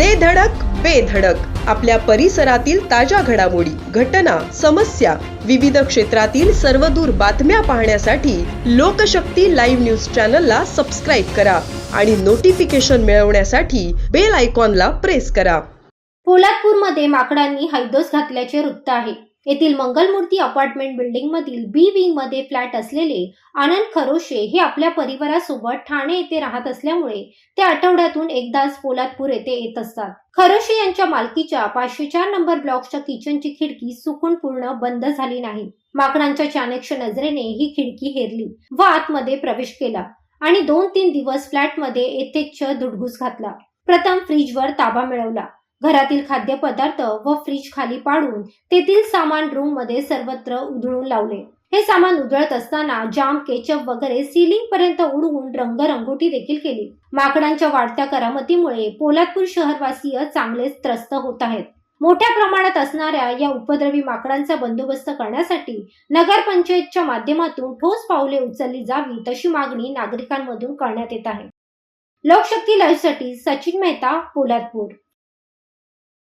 दे धडक बेधडक आपल्या परिसरातील ताज्या घडामोडी घटना समस्या विविध क्षेत्रातील सर्वदूर बातम्या पाहण्यासाठी लोकशक्ती लाईव्ह न्यूज चॅनलला सबस्क्राईब करा आणि नोटिफिकेशन मिळवण्यासाठी बेल आयकॉनला प्रेस करा. पोलादपूरमध्ये माकडांनी हैदोस घातल्याचे वृत्त आहे. येथील मंगलमूर्ती अपार्टमेंट बिल्डिंग मधील बी विंगमध्ये फ्लॅट असलेले आनंद खरोशे हे आपल्या परिवारासोबत ठाणे येथे राहत असल्यामुळे ते आठवड्यातून एकदाच पोलादपूर येथे येत असतात. खरोशे यांच्या मालकीच्या पाचशे चार नंबर ब्लॉकच्या किचनची खिडकी सुकून पूर्ण बंद झाली नाही. माकडांच्या चाणक्य नजरेने ही खिडकी हेरली व आतमध्ये प्रवेश केला आणि दोन तीन दिवस फ्लॅटमध्ये येथेच धुडगूस घातला. प्रथम फ्रीजवर ताबा मिळवला. घरातील खाद्यपदार्थ व फ्रीज खाली पाडून तेथील सामान रूममध्ये सर्वत्र उधळून लावले. हे सामान उधळत असताना जाम केचप वगैरे सिलिंग पर्यंत उडवून रंगरंगोटी देखील केली. माकडांच्या वाढत्या करामतीमुळे पोलादपूर शहरवासीय चांगलेच त्रस्त होत आहेत. मोठ्या प्रमाणात असणाऱ्या या उपद्रवी माकडांचा बंदोबस्त करण्यासाठी नगरपंचायतच्या माध्यमातून ठोस पावले उचलली जावी तशी मागणी नागरिकांमधून करण्यात येत आहे. लोकशक्ती लाईव्हसाठी सचिन मेहता पोलादपूर.